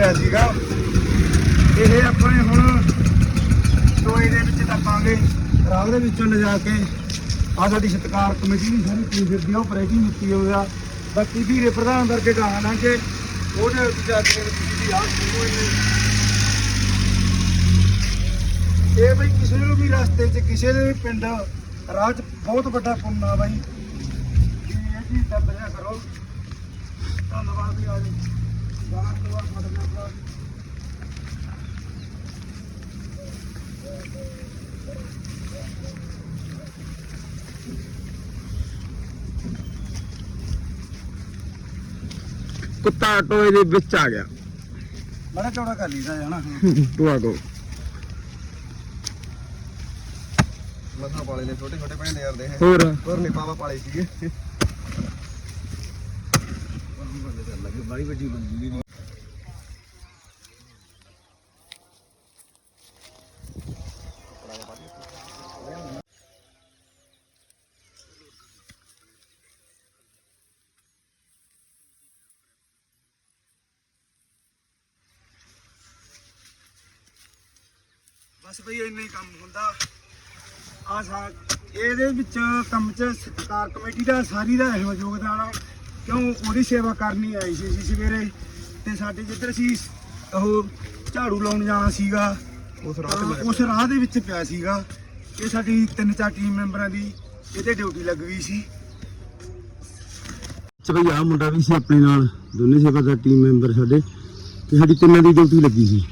ਪਿਆ ਸੀਗਾ। ਇਹ ਆਪਣੇ ਹੁਣ ਟੋਏ ਦੇ ਵਿੱਚ ਟੱਪਾਂਗੇ ਰਾਹ ਦੇ ਵਿੱਚੋਂ ਲਿਜਾ ਕੇ ਆ ਸਾਡੀ ਸਤਕਾਰ ਕਮੇਟੀ ਦੀ ਸਾਰੀ ਟੀਮ ਫਿਰਦੀ ਆ ਉਹ ਪ੍ਰੈਕਿੰਗ ਕੀਤੀ ਹੋਇਆ ਬਾਕੀ ਵੀਰੇ ਪ੍ਰਧਾਨ ਵਰਗੇ ਗਾਹਾਂ ਨਾ ਕਿ ਉਹਦੇ ਉੱਤੇ ਜਾ ਕੇ ਤੁਸੀਂ ਦੀ ਆਹ ਸ਼ੁਰੂ ਹੋਈ ਇਹ ਬਈ ਕਿਸੇ ਨੂੰ ਵੀ ਰਸਤੇ 'ਚ, ਕਿਸੇ ਦੇ ਵੀ ਪਿੰਡ ਰਾਹ 'ਚ ਬਹੁਤ ਵੱਡਾ ਪੁੰਨ ਆ ਬਾਈ। ਇਹ ਚੀਜ਼ ਦਾ ਬਜਾ ਕਰੋ ਧੰਨਵਾਦ ਵੀ ਆ ਜੀ ਬਾਹਰ ਤੋਂ ਆ ਸਾਡੇ ਨਾਲ ਕੁੱਤਾ ਟੋਏ ਦੇ ਵਿੱਚ ਆ ਗਿਆ। ਮੈਂ ਕਿਹਾ ਚੌੜਾ ਕਰ ਲਈਦਾ ਜਾਣਾ ਟੋਆ ਕੋ ਮਸਾਂ ਪਾਲੇ ਨੇ ਛੋਟੇ ਛੋਟੇ ਭੈਣ ਯਾਰ ਦੇ ਹੋਰ? ਹੋਰ ਨਹੀਂ ਪਾਵਾ ਪਾਲੇ ਸੀਗੇ। ਬੜੀ ਵੱਡੀ ਬੰਦੀ ਬਸ ਬਈ ਇੰਨਾ ਹੀ ਕੰਮ ਹੁੰਦਾ। ਆ ਸਾ ਇਹਦੇ ਵਿੱਚ ਕੰਮ 'ਚ ਸਤਿਕਾਰ ਕਮੇਟੀ ਦਾ ਸਾਰੀ ਦਾ ਇਹੋ ਯੋਗਦਾਨ ਆ। ਕਿਉਂ? ਉਹਦੀ ਸੇਵਾ ਕਰਨੀ ਆਈ ਸੀ ਅਸੀਂ ਸਵੇਰੇ। ਤੇ ਸਾਡੇ ਜਿੱਧਰ ਅਸੀਂ ਉਹ ਝਾੜੂ ਲਾਉਣ ਜਾਣਾ ਸੀਗਾ ਉਸ ਰਾਹ ਤੇ ਉਸ ਰਾਹ ਦੇ ਵਿੱਚ ਪਿਆ ਸੀਗਾ। ਇਹ ਸਾਡੀ ਤਿੰਨ ਚਾਰ ਟੀਮ ਮੈਂਬਰਾਂ ਦੀ ਇਹਦੇ ਡਿਊਟੀ ਲੱਗ ਗਈ ਸੀ। ਚ ਬਈ ਆ ਮੁੰਡਾ ਵੀ ਸੀ ਆਪਣੇ ਨਾਲ। ਦੋਨੇ ਸੇਵਾ ਦਾ ਟੀਮ ਮੈਂਬਰ ਸਾਡੇ। ਤੇ ਸਾਡੀ ਤਿੰਨਾਂ ਦੀ ਡਿਊਟੀ ਲੱਗੀ ਸੀ।